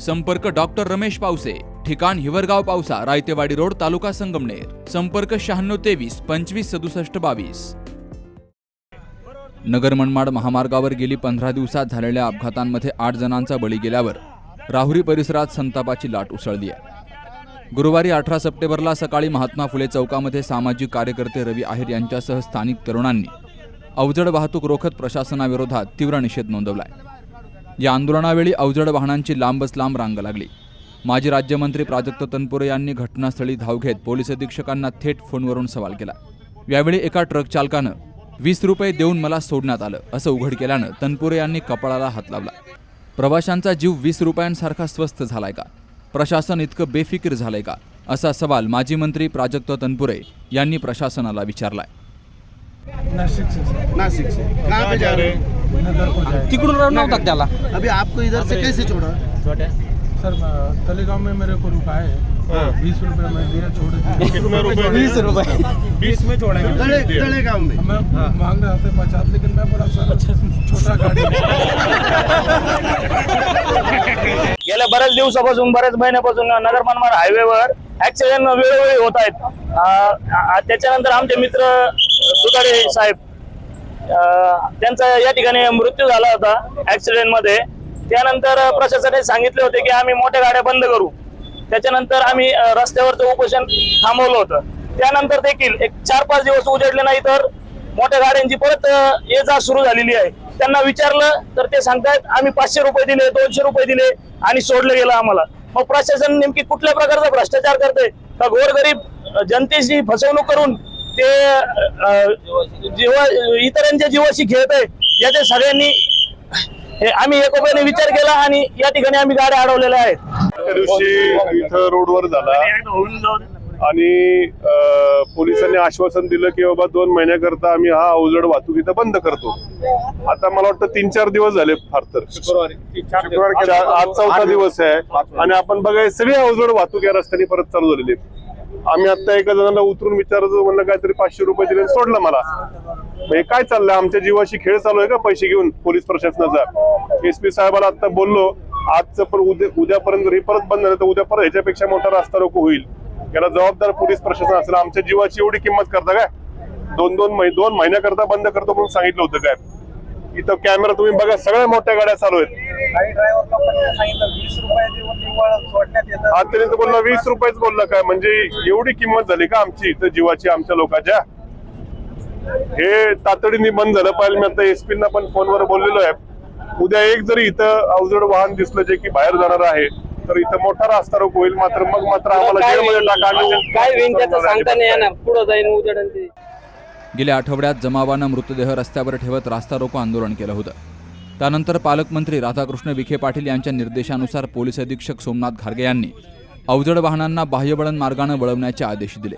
संपर्क डॉक्टर रमेश पावसे ठिकाण हिवरगाव पावसा रायतेवाडी रोड तालुका संगमनेर. संपर्क शहाण्णव तेवीस पंचवीस सदुसष्ट बावीस. नगर मनमाड महामार्गावर गेली पंधरा दिवसात झालेल्या अपघातांमध्ये आठ जणांचा बळी गेल्यावर राहुरी परिसरात संतापाची लाट उसळली आहे. गुरुवारी अठरा सप्टेंबरला सकाळी महात्मा फुले चौकामध्ये सामाजिक कार्यकर्ते रवी आहेर यांच्यासह स्थानिक तरुणांनी अवजड वाहतूक रोखत प्रशासनाविरोधात तीव्र निषेध नोंदवलाय. या आंदोलनावेळी अवजड वाहनांची लांबच लांब रांग लागली. माजी राज्यमंत्री प्राजक्त तनपुरे यांनी घटनास्थळी धाव घेत पोलीस अधीक्षकांना थेट फोनवरून सवाल केला. यावेळी एका ट्रक चालकानं वीस रुपये देऊन मला सोडण्यात आलं असं उघड केल्यानं तनपुरे यांनी कपाळाला हात लावला. प्रवाशांचा जीव वीस रुपयांसारखा स्वस्त झालाय का? प्रशासन इतकं बेफिकीर झालंय का? असा सवाल माजी मंत्री प्राजक्त तनपुरे यांनी प्रशासनाला विचारलाय. नासिक से सर नासिक से कहाँ पे जा रहे हैं नगर को जाए तिकडून रवणाव तक त्याला? अभी आपको इधर से कैसे छोड़ा? सर तलेगांव में मेरे को रुका है। बीस रुपए में दिया छोड़ दिया कितने रुपए वीस रुपये। बीस में गाँव में। मैं मांग रहा था पचास लेकिन मैं बड़ा सर छोटा गाड़ी गेल्या बऱ्याच दिवसापासून बऱ्याच महिन्यापासून नगर मनमाड हायवेवर ऍक्सिडेंट वेळोवेळी होत आहेत. त्याच्यानंतर आमचे मित्र सुतारे साहेब त्यांचा या ठिकाणी मृत्यू झाला होता ऍक्सिडेंटमध्ये. त्यानंतर प्रशासनाने सांगितले होते की आम्ही मोठ्या गाड्या बंद करू. त्याच्यानंतर आम्ही रस्त्यावरचं उपोषण थांबवलं होतं. त्यानंतर देखील एक चार पाच दिवस उजडले नाही तर मोठ्या गाड्यांची परत ये जा सुरू झालेली आहे. त्यांना विचारलं तर ते सांगतायत आम्ही पाचशे रुपये दिले दोनशे रुपये दिले आणि सोडलं गेलं आम्हाला. मग प्रशासन नेमकी कुठल्या प्रकारचा भ्रष्टाचार करते का गोरगरीब जनतेशी जनतेची फसवणूक करून ते जीवा इतरांच्या जीवाशी खेळत आहे याचे सगळ्यांनी आम्ही एकोप्याने विचार केला आणि या ठिकाणी आम्ही गाड्या अडवलेल्या आहेत. त्या दिवशी इथं रोडवर झाला. आणि पोलिसांनी आश्वासन दिलं की बाबा दोन महिन्याकरता आम्ही हा अवजड वाहतूक इथं बंद करतो. आता मला वाटतं तीन चार दिवस झाले फार तर. आज चौथा दिवस आहे. आणि आपण बघा सगळी अवजड वाहतूक या रस्त्याने परत चालू झालेली आहे. आम्ही आता एका जणांना उतरून विचारतो म्हणलं काहीतरी पाचशे रुपये दिले सोडलं मला. म्हणजे काय चाललंय? आमच्या जीवाशी खेळ चालू आहे का? पैसे घेऊन पोलीस प्रशासनाचा. एस पी साहेबाला आता बोललो आजचं पण उद्या उद्यापर्यंत हे परत बंद झालं तर उद्या परत ह्याच्यापेक्षा मोठा रास्ता रोको होईल. याला जबाबदार पोलीस प्रशासन असेल आमच्या जीवाची एवढी किंमत करता काय? दोन दोन दोन महिन्याकरता बंद करतो म्हणून सांगितलं होतं काय? इथं कॅमेरा तुम्ही बघा सगळ्या मोठ्या गाड्या चालू आहेत. हा तरी तर बोलला वीस रुपयेच बोलला काय? म्हणजे एवढी किंमत झाली का आमची इथं जीवाची आमच्या लोकांच्या? हे तातडीने बंद झालं पाहिजे. मी आता एसपी ना पण फोनवर बोललेलो आहे. उद्या एक जरी इथं अवजड वाहन दिसलं जे की बाहेर जाणार आहे तर इथं मोठा रास्ता रोक होईल मात्र मग मात्र आम्हाला जेलमध्ये टाका आणि- काय होईल त्याचं सांगता नाही येणार. पुढं जाईन उजेड आणि ते गेल्या आठवड्यात जमावानं मृतदेह रस्त्यावर ठेवत रास्ता रोको आंदोलन केलं होतं. त्यानंतर पालकमंत्री राधाकृष्ण विखे पाटील यांच्या निर्देशानुसार पोलीस अधीक्षक सोमनाथ घारगे यांनी अवजड वाहनांना बाह्यवळण मार्गानं वळवण्याचे आदेश दिले.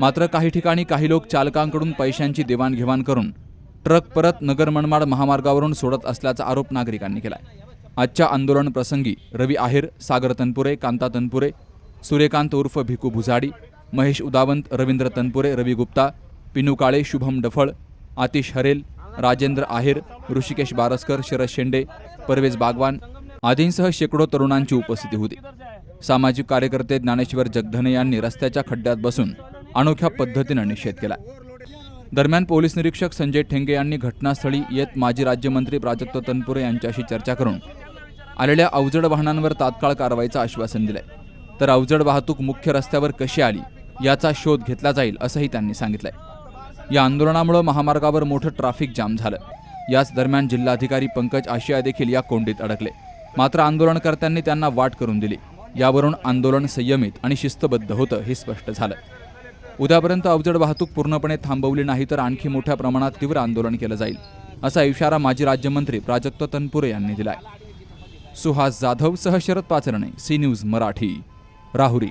मात्र काही ठिकाणी काही लोक चालकांकडून पैशांची देवाणघेवाण करून ट्रक परत नगर मनमाड महामार्गावरून सोडत असल्याचा आरोप नागरिकांनी केला आजच्या आंदोलन प्रसंगी रवी आहेर सागर तनपुरे कांता तनपुरे सूर्यकांत उर्फ भिकू भुजाडी महेश उदावंत रवींद्र तनपुरे रवी गुप्ता पिनू काळे शुभम डफळ आतिश हरेल राजेंद्र आहेर ऋषिकेश बारसकर शरद शेंडे परवेज बागवान आदींसह शेकडो तरुणांची उपस्थिती होती. सामाजिक कार्यकर्ते ज्ञानेश्वर जगधने यांनी रस्त्याच्या खड्ड्यात बसून अनोख्या पद्धतीनं निषेध केला. दरम्यान पोलीस निरीक्षक संजय ठेंगे यांनी घटनास्थळी येत माजी राज्यमंत्री प्राजक्त तनपुरे यांच्याशी चर्चा करून आलेल्या अवजड वाहनांवर तात्काळ कारवाईचं आश्वासन दिलंय. तर अवजड वाहतूक मुख्य रस्त्यावर कशी आली याचा शोध घेतला जाईल असंही त्यांनी सांगितलंय. या आंदोलनामुळे महामार्गावर मोठं ट्रॅफिक जाम झालं. याच दरम्यान जिल्हाधिकारी पंकज आशिया देखील या कोंडीत अडकले. मात्र आंदोलनकर्त्यांनी त्यांना वाट करून दिली. यावरून आंदोलन संयमित आणि शिस्तबद्ध होतं हे स्पष्ट झालं. उद्यापर्यंत अवजड वाहतूक पूर्णपणे थांबवली नाही तर आणखी मोठ्या प्रमाणात तीव्र आंदोलन केलं जाईल असा इशारा माजी राज्यमंत्री प्राजक्त तनपुरे यांनी दिलाय. सुहास जाधव सह शरद पाचरणे सी न्यूज मराठी राहुरी.